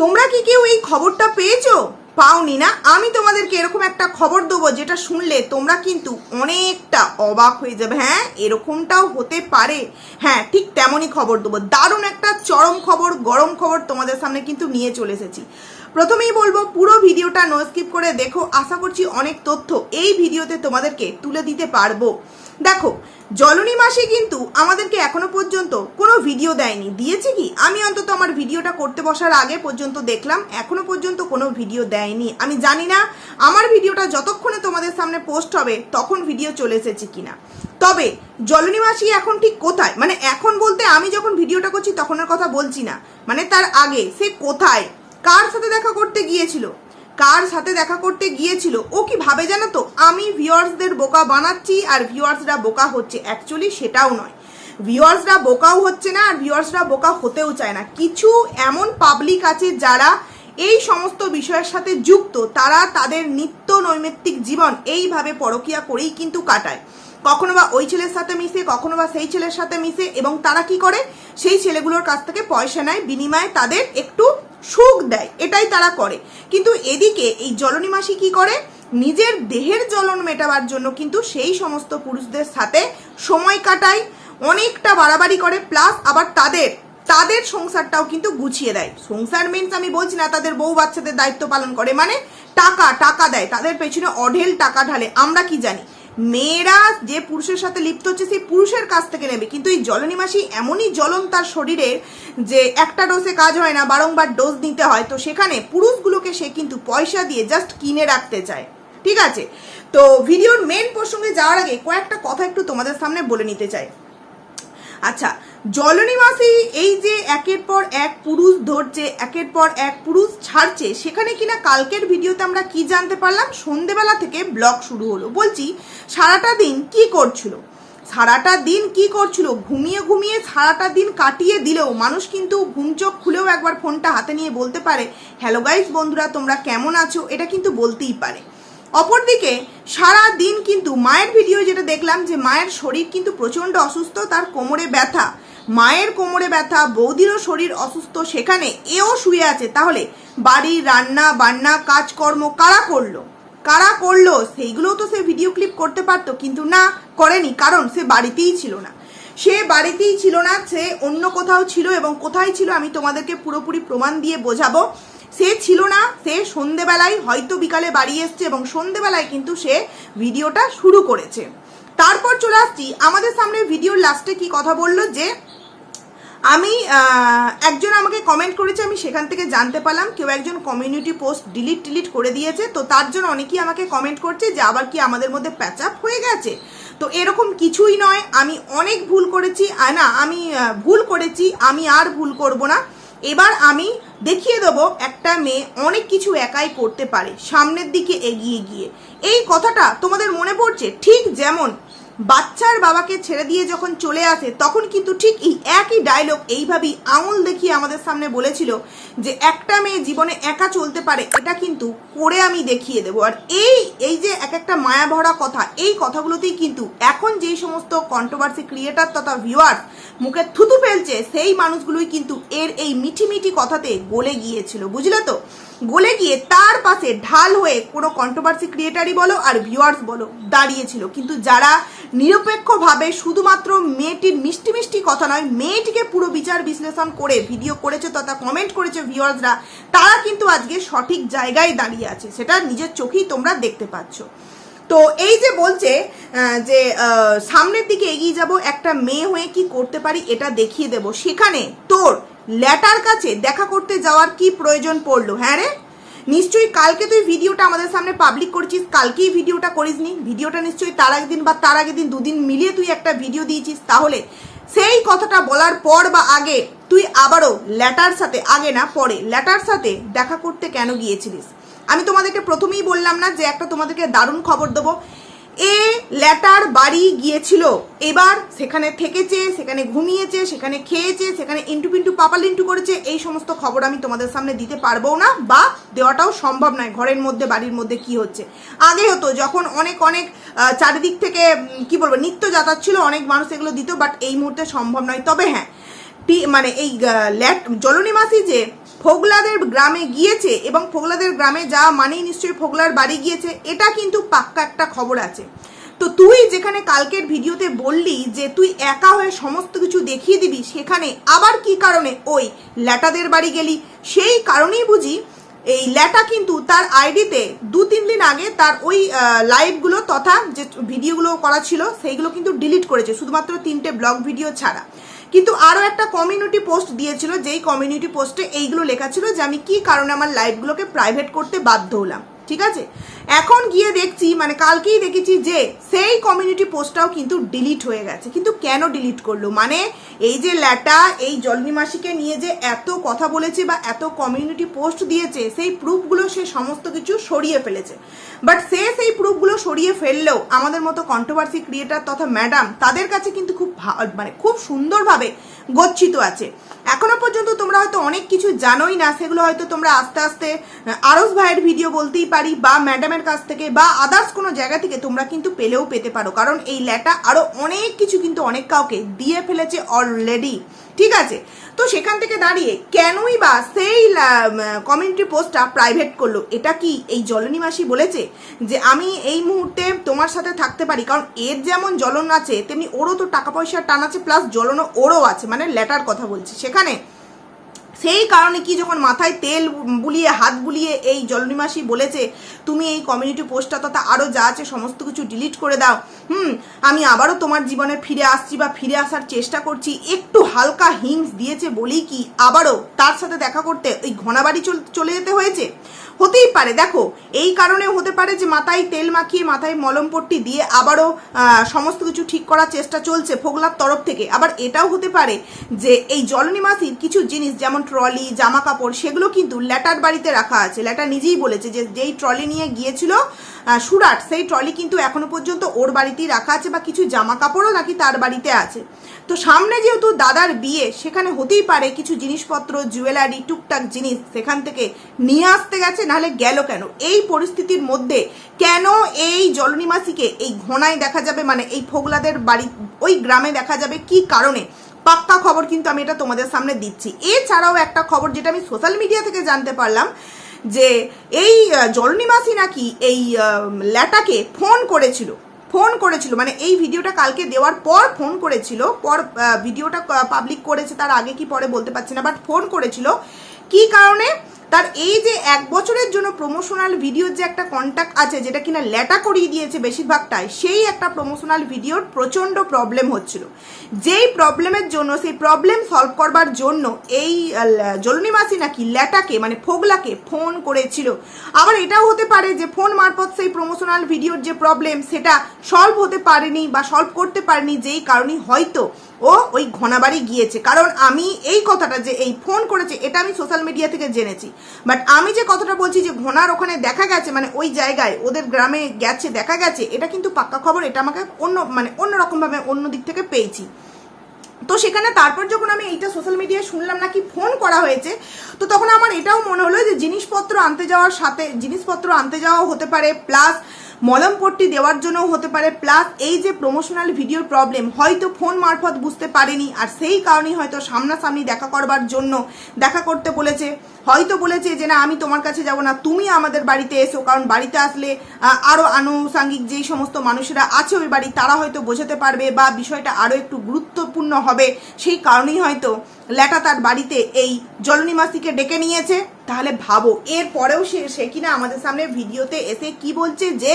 তোমরা কি কেউ এই খবরটা পেয়েছ? পাওনি না? আমি তোমাদেরকে এরকম একটা খবর দেবো যেটা শুনলে তোমরা কিন্তু অনেকটা অবাক হয়ে যাবে। হ্যাঁ এরকমটাও হতে পারে। হ্যাঁ ঠিক তেমনই খবর দেবো। দারুণ একটা চরম খবর, গরম খবর তোমাদের সামনে কিন্তু নিয়ে চলে এসেছি। প্রথমেই বলব, পুরো ভিডিওটা নো স্কিপ করে দেখো। আশা করছি অনেক তথ্য এই ভিডিওতে তোমাদেরকে তুলে দিতে পারব। দেখো জলনী মাসি কিন্তু আমাদেরকে এখনও পর্যন্ত কোনো ভিডিও দেয়নি। দিয়েছে কি? আমি অন্তত আমার ভিডিওটা করতে বসার আগে পর্যন্ত দেখলাম, এখনও পর্যন্ত কোনো ভিডিও দেয়নি। আমি জানি না আমার ভিডিওটা যতক্ষণে তোমাদের সামনে পোস্ট হবে, তখন ভিডিও চলে এসেছে কিনা। তবে জলনী মাসি এখন ঠিক কোথায়? মানে এখন বলতে আমি যখন ভিডিওটা করছি, তখনের কথা বলছি না। মানে তার আগে সে কোথায়? কার সাথে দেখা করতে গিয়েছিল? কার সাথে দেখা করতে গিয়েছিল? ও কি ভাবে জানো তো? আমি ভিউয়ার্সদের বোকা বানাচ্ছি আর ভিউয়ার্সরা বোকা হচ্ছে। অ্যাকচুয়ালি সেটাও নয়। ভিউয়ার্সরা বোকাও হচ্ছে না আর ভিউয়ার্সরা বোকা হতেও চায় না। কিছু এমন পাবলিক আছে যারা এই সমস্ত বিষয়ের সাথে যুক্ত। তারা তাদের নিত্য নৈমিত্তিক জীবন এইভাবে পরকিয়া করেই কিন্তু কাটায়। কখনো বা ওই ছেলের সাথে মিশে, কখনো বা সেই ছেলের সাথে মিশে এবং তারা কি করে? সেই ছেলেগুলোর কাছ থেকে পয়সা নেয়, বিনিময়ে তাদের একটু সুখ দেয়, এটাই তারা করে। কিন্তু এদিকে এই জলনী মাসি কি করে? নিজের দেহের জ্বলন মেটাবার জন্য কিন্তু সেই সমস্ত পুরুষদের সাথে সময় কাটায়, অনেকটা বাড়াবাড়ি করে, প্লাস আবার তাদের তাদের সংসারটাও কিন্তু গুছিয়ে দেয়। সংসার মিনস আমি বলছি না তাদের বউ বাচ্চাদের দায়িত্ব পালন করে মানে টাকা টাকা দেয়, তাদের পেছনে অঢেল টাকা ঢালে। আমরা কি জানি? মেয়েরা যে পুরুষের সাথে লিপ্ত হচ্ছে, সেই পুরুষের কাছ থেকে নেবে। কিন্তু এই জলনী মাসি এমনই জ্বলন তার শরীরের যে একটা ডোসে কাজ হয় না, বারংবার ডোজ নিতে হয়। তো সেখানে পুরুষগুলোকে সে কিন্তু পয়সা দিয়ে জাস্ট কিনে রাখতে চায়। ঠিক আছে? তো ভিডিওর মেন প্রসঙ্গে যাওয়ার আগে কয়েকটা কথা একটু তোমাদের সামনে বলে নিতে চাই। আচ্ছা জলনী মাসি এই যে একের পর এক পুরুষ ধরছে, একের পর এক পুরুষ ছাড়ছে, সেখানে কিনা কালকের ভিডিওতে আমরা কি জানতে পারলাম? সন্ধেবেলা থেকে ব্লগ শুরু হলো। বলছি, সারাটা দিন কি করছিল? সারাটা দিন কি করছিল? ঘুমিয়ে ঘুমিয়ে সারাটা দিন কাটিয়ে দিলেও মানুষ কিন্তু ঘুমচোখ খুলেও একবার ফোনটা হাতে নিয়ে বলতে পারে, হ্যালো গাইস, বন্ধুরা তোমরা কেমন আছো? এটা কিন্তু বলতেই পারে। অপরদিকে, সারা দিন কিন্তু মায়ের ভিডিও যেটা দেখলাম যে মায়ের শরীর কিন্তু প্রচণ্ড অসুস্থ, তার কোমরে ব্যথা। মায়ের কোমরে ব্যথা, বৌদিরও শরীর অসুস্থ, সেখানে এও শুয়ে আছে। তাহলে বাড়ির রান্না, বান্না, কাজকর্ম কারা করল? কারা করল? সেইগুলোও তো সে ভিডিও ক্লিপ করতে পারতো, কিন্তু না করেনি, কারণ সে বাড়িতেই ছিল না। সে বাড়িতেই ছিল না, সে অন্য কোথাও ছিল এবং কোথায় ছিল আমি তোমাদেরকে পুরোপুরি প্রমাণ দিয়ে বোঝাবো। সে ছিল না, সে সন্ধেবেলায় হয়তো বিকালে বাড়ি এসছে এবং সন্ধেবেলায় কিন্তু সে ভিডিওটা শুরু করেছে। তারপর চলে আসছি, আমাদের সামনে ভিডিওর লাস্টে কি কথা বলল যে, আমি একজন আমাকে কমেন্ট করেছে, আমি সেখান থেকে জানতে পারলাম, কেউ একজন কমিউনিটি পোস্ট ডিলিট টিলিট করে দিয়েছে, তো তার জন্য অনেকেই আমাকে কমেন্ট করছে যে, আবার কি আমাদের মধ্যে প্যাচ আপ হয়ে গেছে? তো এরকম কিছুই নয়, আমি অনেক ভুল করেছি না, আমি ভুল করেছি, আমি আর ভুল করব না। এবার আমি দেখিয়ে দেব একটা মেয়ে অনেক কিছু একাই করতে পারে, সামনের দিকে এগিয়ে গিয়ে। এই কথাটা তোমাদের মনে পড়ছে? ঠিক যেমন বাচ্চার বাবাকে ছেড়ে দিয়ে যখন চলে আসে, তখন কিন্তু ঠিক এই একই ডায়লগ এইভাবেই আঙুল দেখিয়ে আমাদের সামনে বলেছিল যে, একটা মেয়ে জীবনে একা চলতে পারে, এটা কিন্তু করে আমি দেখিয়ে দেবো। আর এই এই যে এক একটা মায়া ভরা কথা, এই কথাগুলোতেই কিন্তু এখন যেই সমস্ত কন্ট্রোভার্সি ক্রিয়েটার তথা ভিউয়ার্স মুখে থুতু ফেলছে, সেই মানুষগুলোই কিন্তু এর এই মিঠি মিঠি কথাতে গলে গিয়েছিল। বুঝলে তো? গলে গিয়ে তার পাশে ঢাল হয়ে কোনো কন্ট্রোভার্সি ক্রিয়েটারই বলো আর ভিউয়ার্স বলো দাঁড়িয়েছিল। কিন্তু যারা নিরপেক্ষভাবে শুধুমাত্র মেয়েটির মিষ্টি মিষ্টি কথা নয়, মেয়েটিকে পুরো বিচার বিশ্লেষণ করে ভিডিও করেছে তথা কমেন্ট করেছে ভিউয়ার্সরা তারা কিন্তু আজকে সঠিক জায়গায় দাঁড়িয়ে আছে। সেটা নিজের চোখেই তোমরা দেখতে পাচ্ছ। তো এই যে বলছে যে সামনের দিকে এগিয়ে যাব, একটা মেয়ে হয়ে কি করতে পারি এটা দেখিয়ে দেব। সেখানে তোর ল্যাটার কাছে দেখা করতে যাওয়ার কি প্রয়োজন পড়ল হ্যাঁ রে? নিশ্চয়ই কালকে তুই ভিডিওটা আমাদের সামনে পাবলিক করছিস, কালকেই ভিডিওটা করিসনি। ভিডিওটা নিশ্চয়ই তার আগের দিন বা তার আগের দিন দুদিন মিলিয়ে তুই একটা ভিডিও দিয়েছিস। তাহলে সেই কথাটা বলার পর বা আগে তুই আবারও ল্যাটার সাথে, আগে না, পরে ল্যাটার সাথে দেখা করতে কেন গিয়েছিলিস? আমি তোমাদেরকে প্রথমেই বললাম না যে একটা তোমাদেরকে দারুণ খবর দেবো। এ ল্যাটার বাড়ি গিয়েছিল। এবার সেখানে থেকেছে, সেখানে ঘুমিয়েছে, সেখানে খেয়েছে, সেখানে ইন্টু পিন্টু পাপালিন্টু করেছে, এই সমস্ত খবর আমি তোমাদের সামনে দিতে পারব না বা দেওয়াটাও সম্ভব নয় ঘরের মধ্যে, বাড়ির মধ্যে কি হচ্ছে। আগে হতো যখন অনেক অনেক চারিদিক থেকে কি বলব, নিত্য যাতায়াত ছিল, অনেক মানুষ এগুলো দিত, বাট এই মুহূর্তে সম্ভব নয়। তবে হ্যাঁ মানে এই ল্যাট, জলনী মাসি যে ফোগলাদের গ্রামে গিয়েছে এবং ফোগলাদের গ্রামে যা মানেই নিশ্চয়ই ফোগলার বাড়ি গিয়েছে, এটা কিন্তু পাক্কা একটা খবর আছে। তো তুই যেখানে কালকের ভিডিওতে বললি যে তুই একা হয়ে সমস্ত কিছু দেখিয়ে দিবি, সেখানে আবার কি কারণে? ওই ল্যাটাদের বাড়ি গেলি। সেই কারণেই বুঝি এই ল্যাটা কিন্তু তার আইডিতে দু তিন দিন আগে তার ওই লাইভগুলো তথা যে ভিডিওগুলো করা ছিল, সেইগুলো কিন্তু ডিলিট করেছে, শুধুমাত্র তিনটে ব্লগ ভিডিও ছাড়া। কিন্তু আরও একটা কমিউনিটি পোস্ট দিয়েছিল, যেই কমিউনিটি পোস্টে এইগুলো লেখা ছিল যে আমি কী কারণে আমার লাইফগুলোকে প্রাইভেট করতে বাধ্য হলাম। ঠিক আছে? এখন গিয়ে দেখছি মানে কালকেই দেখেছি যে সেই কমিউনিটি পোস্টটাও কিন্তু ডিলিট হয়ে গেছে। কিন্তু কেন ডিলিট করল? মানে এই যে ল্যাটা, এই জলনি মাসিকে নিয়ে যে এত কথা বলেছে বা এত কমিউনিটি পোস্ট দিয়েছে, সেই প্রুফগুলো সে সমস্ত কিছু সরিয়ে ফেলেছে। বাট সে সেই প্রুফগুলো সরিয়ে ফেললেও আমাদের মতো কন্ট্রোভার্সি ক্রিয়েটার তথা ম্যাডাম তাদের কাছে কিন্তু খুব মানে খুব সুন্দরভাবে গচ্ছিত আছে। এখনও পর্যন্ত তোমরা হয়তো অনেক কিছু জানোই না, সেগুলো হয়তো তোমরা আস্তে আস্তে আরস ভাইয়ের ভিডিও বলতেই পারি। বা ম্যাডামের কাছ থেকে বা আদার্স কোনো জায়গা থেকে তোমরা কিন্তু পেলেও পেতে পারো। কারণ এই ল্যাটা আরও অনেক কিছু কিন্তু অনেক কাউকে দিয়ে ফেলেছে অলরেডি ঠিক আছে? তো সেখান থেকে দাঁড়িয়ে কেনই বা সেই কমিউনিটি পোস্টটা প্রাইভেট করল? এটা কি এই জলনী মাসি বলেছে? যে আমি এই মুহূর্তে তোমার সাথে থাকতে পারি। কারণ এর যেমন জ্বলন আছে, তেমনি ওরও তো টাকা পয়সার টান আছে প্লাস জ্বলনও ওরও আছে। মানে লেটার কথা বলছি। সেখানে সেই কারণে কি যখন মাথায় তেল বুলিয়ে, হাত বুলিয়ে এই জলনিমাসি বলেছে, তুমি এই কমিউনিটি পোস্টটা তথা আরও যা আছে সমস্ত কিছু ডিলিট করে দাও। হুম, আমি আবারও তোমার জীবনে ফিরে আসছি বা ফিরে আসার চেষ্টা করছি। একটু হালকা হিংস দিয়েছে বলেই কি আবারও তার সাথে দেখা করতে ওই ঘনাবাড়ি চল- যেতে হয়েছে? হতেই পারে। দেখো, এই কারণে হতে পারে যে মাথায় তেল মাখিয়ে, মাথায় মলম পট্টি দিয়ে আবারও সমস্ত কিছু ঠিক করার চেষ্টা চলছে ফোগলার তরফ থেকে। আবার এটাও হতে পারে যে এই জলনিমাসির কিছু জিনিস, যেমন ট্রলি জামা কাপড় সেগুলো কিন্তু ল্যাটার বাড়িতে রাখা আছে। ল্যাটার নিজেই বলেছে যে যেই ট্রলি নিয়ে গিয়েছিল সুরাট, সেই ট্রলি কিন্তু এখনও পর্যন্ত ওর বাড়িতেই রাখা আছে বা কিছু জামা কাপড়ও নাকি তার বাড়িতে আছে। তো সামনে যেহেতু দাদার বিয়ে, সেখানে হতেই পারে কিছু জিনিসপত্র, জুয়েলারি, টুকটাক জিনিস সেখান থেকে নিয়ে আসতে গেছে, নাহলে গেল কেন? এই পরিস্থিতির মধ্যে কেন এই জলনিমাসিকে এই ঘনায় দেখা যাবে? মানে এই ফোগলাদের বাড়ি, ওই গ্রামে দেখা যাবে কি কারণে? পাক্কা খবর কিন্তু আমি এটা তোমাদের সামনে দিচ্ছি। এছাড়াও একটা খবর যেটা আমি সোশ্যাল মিডিয়া থেকে জানতে পারলাম, যে এই জলনি জলনিমাসি নাকি এই ল্যাটাকে ফোন করেছিল। ফোন করেছিল মানে এই ভিডিওটা কালকে দেওয়ার পর ফোন করেছিল, পর ভিডিওটা পাবলিক করেছে, তার আগে কি পরে বলতে পারছি না বাট ফোন করেছিল। কি কারণে? তার এই যে এক বছরের জন্য প্রমোশনাল ভিডিওর যে একটা কন্ট্যাক্ট আছে, যেটা কিনা ল্যাটা করিয়ে দিয়েছে বেশিরভাগটাই, সেই একটা প্রমোশনাল ভিডিওর প্রচণ্ড প্রবলেম হচ্ছিল। যেই প্রবলেমের জন্য, সেই প্রবলেম সলভ করবার জন্য এই জলনি মাসি নাকি ল্যাটাকে মানে ফোগলাকে ফোন করেছিল। আবার এটাও হতে পারে যে ফোন মারফত সেই প্রমোশনাল ভিডিওর যে প্রবলেম সেটা সলভ হতে পারেনি বা সলভ করতে পারেনি যেই কারণে হয়তো ও ওই ঘনাবাড়ি গিয়েছে। কারণ আমি এই কথাটা যে এই ফোন করেছে, এটা আমি সোশ্যাল মিডিয়া থেকে জেনেছি। বাট আমি যে কথাটা বলছি যে ঘোনার ওখানে দেখা গেছে মানে ওই জায়গায় ওদের গ্রামে গেছে, দেখা গেছে, এটা কিন্তু পাক্কা খবর, এটা আমাকে অন্য মানে অন্যরকমভাবে অন্য দিক থেকে পেয়েছি। তো সেখানে তারপর যখন আমি এইটা সোশ্যাল মিডিয়ায় শুনলাম নাকি ফোন করা হয়েছে, তো তখন আমার এটাও মনে হলো যে জিনিসপত্র আনতে যাওয়ার সাথে, জিনিসপত্র আনতে যাওয়া হতে পারে প্লাস মলম পট্টি দেওয়ার জন্য হতে পারে প্লাস এই যে প্রমোশনাল ভিডিওর প্রবলেম হয়তো ফোন মারফত বুঝতে পারেনি, আর সেই কারণেই হয়তো সামনাসামনি দেখা করবার জন্য দেখা করতে বলেছে। হয়তো বলেছে যে, না, আমি তোমার কাছে যাব না, তুমি আমাদের বাড়িতে এসো, কারণ বাড়িতে আসলে আরও আরও আনুষাঙ্গিক যেই সমস্ত মানুষেরা আছে ওই বাড়ি, তারা হয়তো বোঝাতে পারবে বা বিষয়টা আরও একটু গুরুত্বপূর্ণ হবে। সেই কারণেই হয়তো ল্যাটা তার বাড়িতে এই জলনিমাসিকে ডেকে নিয়েছে। তাহলে ভাবো। এর পরেও সে সে কিনা আমাদের সামনে ভিডিওতে এসে কি বলছে যে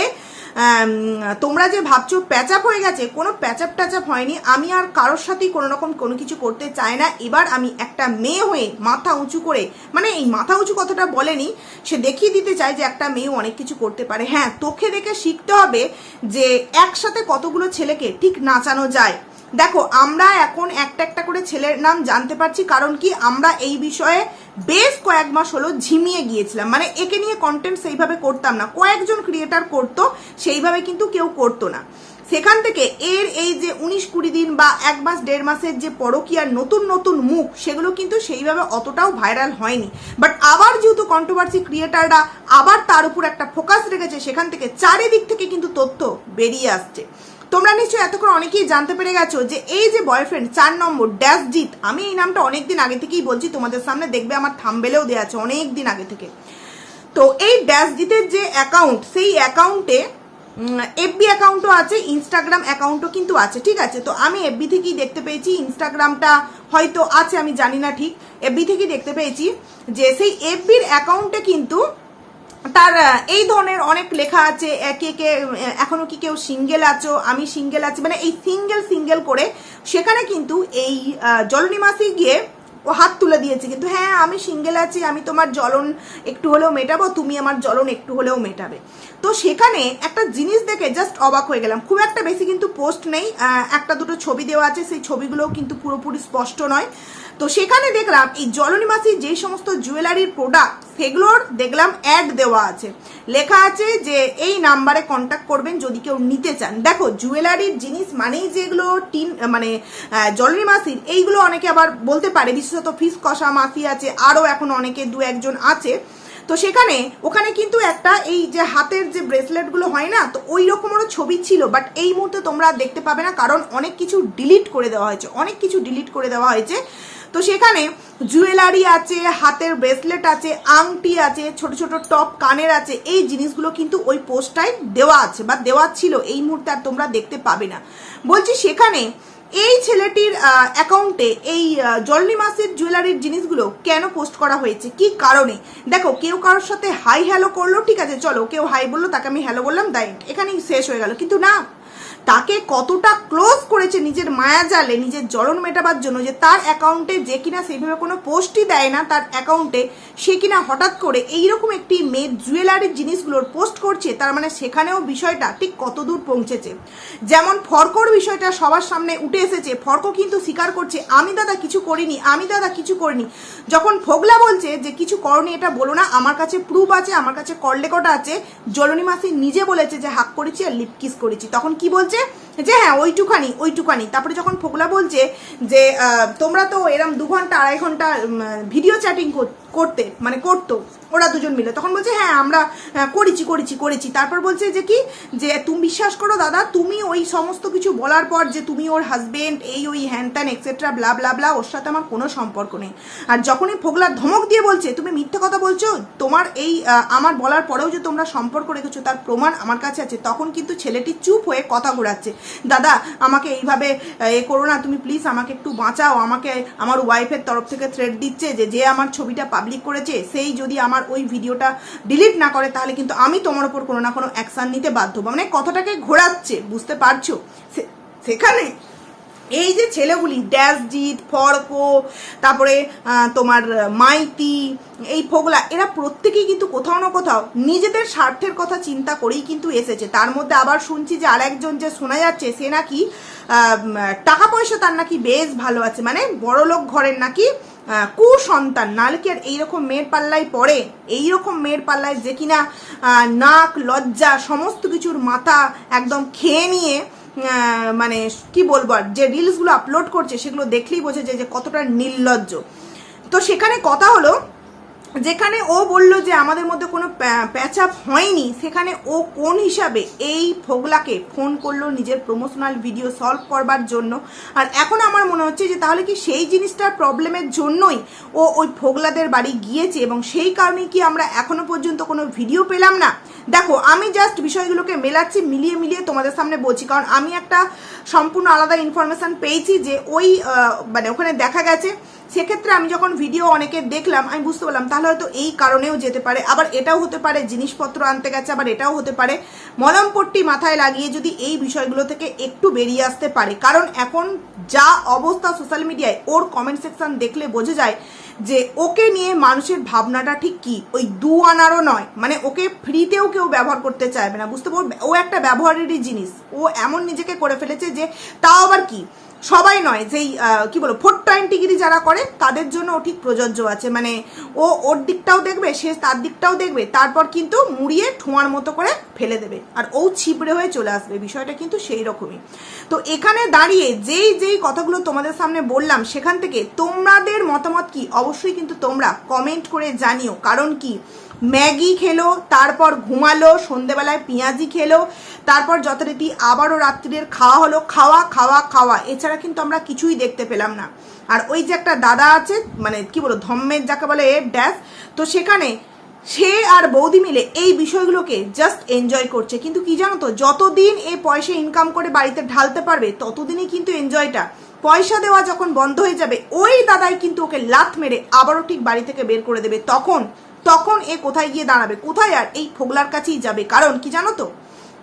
তোমরা যে ভাবছ প্যাচাপ হয়ে গেছে, কোনো প্যাচাপ ট্যাচাপ হয়নি। আমি আর কারোর সাথেই কোনো রকম কোনো কিছু করতে চাই না। এবার আমি একটা মেয়ে হয়ে মাথা উঁচু করে মানে এই মাথা উঁচু কথাটা বলেনি, সে দেখিয়ে দিতে চায় যে একটা মেয়েও অনেক কিছু করতে পারে। হ্যাঁ তোকে দেখে শিখতে হবে যে একসাথে কতগুলো ছেলেকে ঠিক নাচানো যায়। দেখো, আমরা এখন একটা একটা করে ছেলের নাম জানতে পারছি, কারণ কি আমরা এই বিষয়ে বেশ কয়েক মাস হলো ঝিমিয়ে গিয়েছিলাম। মানে একে নিয়ে কন্টেন্ট সেইভাবে করতাম না। কয়েকজন ক্রিয়েটার করতো, সেইভাবে কিন্তু কেউ করতো না। সেখান থেকে এর এই যে উনিশ কুড়ি দিন বা এক মাস, দেড় মাসের যে পরকীয়ার নতুন নতুন মুখ, সেগুলো কিন্তু সেইভাবে অতটাও ভাইরাল হয়নি। বাট আবার যেহেতু কন্ট্রোভার্সি ক্রিয়েটাররা আবার তার উপর একটা ফোকাস রেখেছে, সেখান থেকে চারিদিক থেকে কিন্তু তথ্য বেরিয়ে আসছে। তোমরা নিশ্চয়ই এতক্ষণ অনেকেই জানতে পেরে গেছো যে এই যে বয়ফ্রেন্ড চার নম্বর ড্যাশ জিত আমি এই নামটা অনেকদিন আগে থেকেই বলছি, তোমাদের সামনে দেখবে আমার থাম্বেলেও দেওয়া আছে অনেক দিন আগে থেকে। তো এই ড্যাশ জিতের যে অ্যাকাউন্ট সেই অ্যাকাউন্টে এফবি অ্যাকাউন্টও আছে ইনস্টাগ্রাম অ্যাকাউন্টও কিন্তু আছে, ঠিক আছে? তো আমি এফবি থেকেই দেখতে পেয়েছি ইনস্টাগ্রামটা হয়তো আছে, আমি জানি না ঠিক। এফবি থেকেই দেখতে পেয়েছি যে সেই এফবির অ্যাকাউন্টে কিন্তু তার এই ধরনের অনেক লেখা আছে একে কে কে এখনও কি কেউ সিঙ্গেল আছো আমি সিঙ্গেল আছি মানে এই সিঙ্গেল সিঙ্গেল করে সেখানে কিন্তু এই আহ, জলনিমাসি গিয়ে ও হাত তুলে দিয়েছে। কিন্তু হ্যাঁ আমি সিঙ্গেল আছি আমি তোমার জ্বলন একটু হলেও মেটাবো তুমি আমার জ্বলন একটু হলেও মেটাবে। তো সেখানে একটা জিনিস দেখে জাস্ট অবাক হয়ে গেলাম। খুব একটা বেশি কিন্তু পোস্ট নেই একটা দুটো ছবি দেওয়া আছে সেই ছবিগুলোও কিন্তু পুরোপুরি স্পষ্ট নয়। তো সেখানে দেখলাম এই জলনিবাসী যে সমস্ত জুয়েলারির প্রোডাক্ট সেগুলোর দেখলাম অ্যাড দেওয়া আছে। লেখা আছে যে এই নাম্বারে কন্ট্যাক্ট করবেন যদি কেউ নিতে চান। দেখো, জুয়েলারির জিনিস মানেই যেগুলো টিন মানে জলনি মাসির এইগুলো অনেকে আবার বলতে পারে, বিশেষত ফিস কষা মাসি আছে, আরও এখন অনেকে দু একজন আছে। তো সেখানে, ওখানে কিন্তু একটা এই যে হাতের যে ব্রেসলেটগুলো হয় না, তো ওই রকমেরও ছবি ছিল বাট এই মুহূর্তে তোমরা দেখতে পাবে না, কারণ অনেক কিছু ডিলিট করে দেওয়া হয়েছে, অনেক কিছু ডিলিট করে দেওয়া হয়েছে। তো সেখানে জুয়েলারি আছে, হাতের ব্রেসলেট আছে, আংটি আছে, ছোট ছোট টপ কানের আছে, এই জিনিসগুলো কিন্তু ওই পোস্টটায় দেওয়া আছে বা দেওয়া ছিল। এই মুহূর্তে আর তোমরা দেখতে পাবে না। বলছি সেখানে এই ছেলেটির অ্যাকাউন্টে এই জলনি মাসের জুয়েলারির জিনিসগুলো কেন পোস্ট করা হয়েছে? কি কারণে? দেখো, কেউ কারোর সাথে হাই হ্যালো করল, ঠিক আছে, চলো, কেউ হাই বলল, তাকে আমি হ্যালো বললাম দাই এখানেই শেষ হয়ে গেল। কিন্তু না তাকে কতটা ক্লোজ করেছে নিজের মায়া জালে, নিজের জ্বলন মেটাবার জন্য যে তার অ্যাকাউন্টে যে কিনা সেইভাবে কোনো পোস্টই দেয় না, তার অ্যাকাউন্টে সে কিনা হঠাৎ করে এইরকম একটি মেয়ের জুয়েলারির জিনিসগুলোর পোস্ট করছে, তার মানে সেখানেও বিষয়টা ঠিক কত দূর পৌঁছেছে। যেমন ফর্কর বিষয়টা সবার সামনে উঠে এসেছে, ফর্ক কিন্তু স্বীকার করছে, আমি দাদা কিছু করিনি, আমি দাদা কিছু করিনি। যখন ফোগলা বলছে যে, কিছু করনি, এটা বলো না, আমার কাছে প্রুফ আছে, আমার কাছে কল আছে। জলনি মাসি নিজে বলেছে যে, হাক করেছি আর লিপকিস করেছি। তখন কি বলছে? 觉 যে হ্যাঁ ওইটুখানি ওইটুখানি। তারপরে যখন ফোকলা বলছে যে তোমরা তো এরম দু ঘণ্টা, আড়াই ঘণ্টা ভিডিও চ্যাটিং করতে মানে করতো, ওরা দুজন মিলে। তখন বলছে হ্যাঁ আমরা করেছি করেছি করেছি। তারপর বলছে যে কি? যে, তুমি বিশ্বাস করো দাদা, তুমি ওই সমস্ত কিছু বলার পর যে, তুমি ওর হাজবেন্ড এই, ওই হ্যান ত্যান এক্সেট্রা ব্লা ব্লা ব্লা ওর সাথে আমার কোনো সম্পর্ক নেই। আর যখনই ফোগলার ধমক দিয়ে বলছে, তুমি মিথ্যে কথা বলছো? তোমার এই আমার বলার পরেও যে তোমরা সম্পর্ক রেখেছো, তার প্রমাণ আমার কাছে আছে। তখন কিন্তু ছেলেটি চুপ হয়ে কথা ঘোরাচ্ছে। দাদা, আমাকে এইভাবে, এ করো না, তুমি প্লিজ আমাকে একটু বাঁচাও আমাকে, আমার ওয়াইফের তরফ থেকে থ্রেড দিচ্ছে যে যে আমার ছবিটা পাবলিক করেছে, সেই যদি আমার ওই ভিডিওটা ডিলিট না করে, তাহলে কিন্তু আমি তোমার ওপর কোনো না কোনো অ্যাকশান নিতে বাধ্য। মানে কথাটাকে ঘোরাচ্ছে, বুঝতে পারছ সেখানে এই যে ছেলেগুলি ড্যাশজিৎ ফড়কো তারপরে তোমার মাইতি এই ফোগলা, এরা প্রত্যেকেই কিন্তু কোথাও না কোথাও নিজেদের স্বার্থের কথা চিন্তা করেই কিন্তু এসেছে। তার মধ্যে আবার শুনছি যে আরেকজন যে শোনা যাচ্ছে, সে নাকি টাকা পয়সা তার নাকি বেশ ভালো আছে। মানে বড়লোক ঘরের নাকি কুসন্তান। নাহলে কি আর এইরকম মেয়ের পাল্লায় পড়ে, এইরকম মেয়ের পাল্লায় যে কিনা নাক, লজ্জা, সমস্ত কিছুর মাথা একদম খেয়ে নিয়ে মানে কি বলব আর, যে রিলসগুলো আপলোড করছে, সেগুলো দেখলেই বোঝা যায় যে কতটা নির্লজ্জ। তো সেখানে কথা হলো, যেখানে ও বলল যে আমাদের মধ্যে কোনো প্যাচাপ হয়নি, সেখানে ও কোন হিসাবে এই ফোগলাকে ফোন করল নিজের প্রমোশনাল ভিডিও সলভ করবার জন্য? আর এখন আমার মনে হচ্ছে যে তাহলে কি সেই জিনিসটার প্রবলেমের জন্যই ও ওই ফোগলাদের বাড়ি গিয়েছে এবং সেই কারণে কি আমরা এখনও পর্যন্ত কোনো ভিডিও পেলাম না? দেখো, আমি জাস্ট বিষয়গুলোকে মেলাচ্ছি, মিলিয়ে মিলিয়ে তোমাদের সামনে বলছি। কারণ আমি একটা সম্পূর্ণ আলাদা ইনফরমেশন পেয়েছি যে ওই মানে ওখানে দেখা গেছে। সেক্ষেত্রে আমি যখন ভিডিও অনেকে দেখলাম, আমি বুঝতে পারলাম, তাহলে হয়তো এই কারণেও যেতে পারে। আবার এটাও হতে পারে, জিনিসপত্র আনতে গেছে, আবার এটাও হতে পারে। মলমপট্টি মাথায় লাগিয়ে যদি এই বিষয়গুলো থেকে একটু বেরিয়ে আসতে পারে। কারণ এখন যা অবস্থা সোশ্যাল মিডিয়ায় ওর কমেন্ট সেকশন দেখলে বোঝা যায় যে ওকে নিয়ে মানুষের ভাবনাটা ঠিক কি? ওই দু আনারও নয়। মানে ওকে ফ্রিতেও কেউ ব্যবহার করতে চাইবে না। বুঝতে পারবে ও একটা ব্যবহারেরই জিনিস। ও এমন নিজেকে করে ফেলেছে যে তাও আবার কি? সবাই নয়, যেই কি বলো ফোর টোয়েন্টিগিরি যারা করে, তাদের জন্য ও ঠিক প্রযোজ্য আছে। মানে ও, ওর দিকটাও দেখবে, সে তার দিকটাও দেখবে, তারপর কিন্তু মুড়িয়ে ঠোঁয়ার মতো করে ফেলে দেবে। আর ও ছিপড়ে হয়ে চলে আসবে, বিষয়টা কিন্তু সেই রকমই। তো এখানে দাঁড়িয়ে যেই যেই কথাগুলো তোমাদের সামনে বললাম, সেখান থেকে তোমাদের মতামত কি? অবশ্যই কিন্তু তোমরা কমেন্ট করে জানিও। কারণ কি? ম্যাগি খেলো, তারপর ঘুমালো, সন্ধেবেলায় পেঁয়াজি খেলো, তারপর যথারীতি আবারও রাত্রির খাওয়া হলো, খাওয়া খাওয়া খাওয়া। এছাড়া কিন্তু আমরা কিছুই দেখতে পেলাম না। আর ওই যে একটা দাদা আছে মানে কি বলো ধম্মের যাকে বলে এর ড্যাশ তো সেখানে সে আর বৌদি মিলে এই বিষয়গুলোকে জাস্ট এনজয় করছে। কিন্তু কি জানো তো, যতদিন এই পয়সা ইনকাম করে বাড়িতে ঢালতে পারবে, ততদিনই কিন্তু এনজয়টা পয়সা দেওয়া যখন বন্ধ হয়ে যাবে, ওই দাদাই কিন্তু ওকে লাথ মেরে আবারও ঠিক বাড়ি থেকে বের করে দেবে। তখন তখন এ কোথায় গিয়ে দাঁড়াবে? কোথায় আর এই ফোগলার কাছেই যাবে? কারণ কি জানো তো?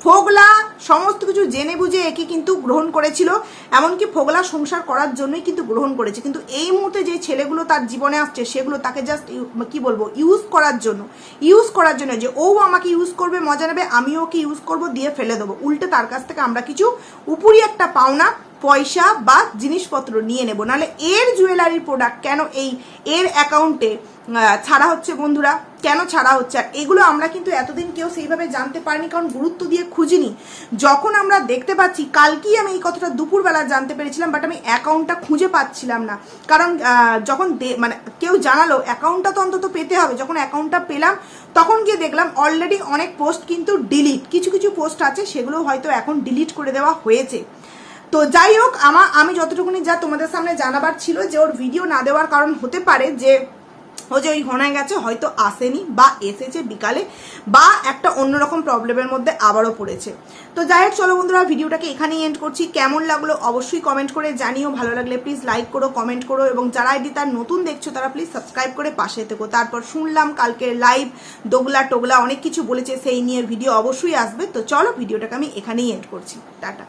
ফোগলা সমস্ত কিছু জেনে বুঝে একে কিন্তু গ্রহণ করেছিল। এমনকি ফোগলা সংসার করার জন্যই কিন্তু গ্রহণ করেছে। কিন্তু এই মুহূর্তে যে ছেলেগুলো তার জীবনে আসছে, সেগুলো তাকে জাস্ট কি বলব? ইউজ করার জন্য। ইউজ করার জন্য যে, ও আমাকে ইউজ করবে, মজা নেবে, আমিও ওকে ইউজ করব, দিয়ে ফেলে দেবো। উল্টে তার কাছ থেকে আমরা কিছু উপরি একটা পাওনা পয়সা বা জিনিসপত্র নিয়ে নেব। নাহলে এর জুয়েলারি প্রোডাক্ট কেন এই এর অ্যাকাউন্টে ছাড়া হচ্ছে বন্ধুরা? কেন ছাড়া হচ্ছে? আর এগুলো আমরা কিন্তু এতদিন কেউ সেইভাবে জানতে পারিনি, কারণ গুরুত্ব দিয়ে খুঁজিনি। যখন আমরা দেখতে পাচ্ছি, কালকেই আমি এই কথাটা দুপুরবেলা জানতে পেরেছিলাম বাট আমি অ্যাকাউন্টটা খুঁজে পাচ্ছিলাম না। কারণ যখন মানে কেউ জানালো অ্যাকাউন্টটা তো অন্তত পেতে হবে। যখন অ্যাকাউন্টটা পেলাম, তখন গিয়ে দেখলাম অলরেডি অনেক পোস্ট কিন্তু ডিলিট কিছু কিছু পোস্ট আছে, সেগুলো হয়তো এখন ডিলিট করে দেওয়া হয়েছে। তো যাই হোক আমার আমি যতটুকুনি যা তোমাদের সামনে জানাবার ছিল যে ওর ভিডিও না দেওয়ার কারণ হতে পারে যে ও যে ওই ঘনায় গেছে, হয়তো আসেনি বা এসেছে বিকালে বা একটা অন্যরকম প্রবলেমের মধ্যে আবারও পড়েছে। তো যাই হোক, চলো বন্ধুরা, ভিডিওটাকে এখানেই এন্ড করছি। কেমন লাগল অবশ্যই কমেন্ট করে জানিও। ভালো লাগলে প্লিজ লাইক করো কমেন্ট করো এবং যারা আইডি তার নতুন দেখছ, তারা প্লিজ সাবস্ক্রাইব করে পাশে থেকো। তারপর শুনলাম কালকে লাইভ দোগলা টোগলা অনেক কিছু বলেছে, সেই নিয়ে ভিডিও অবশ্যই আসবে। তো চলো, ভিডিওটাকে আমি এখানেই এন্ড করছি। টাটা।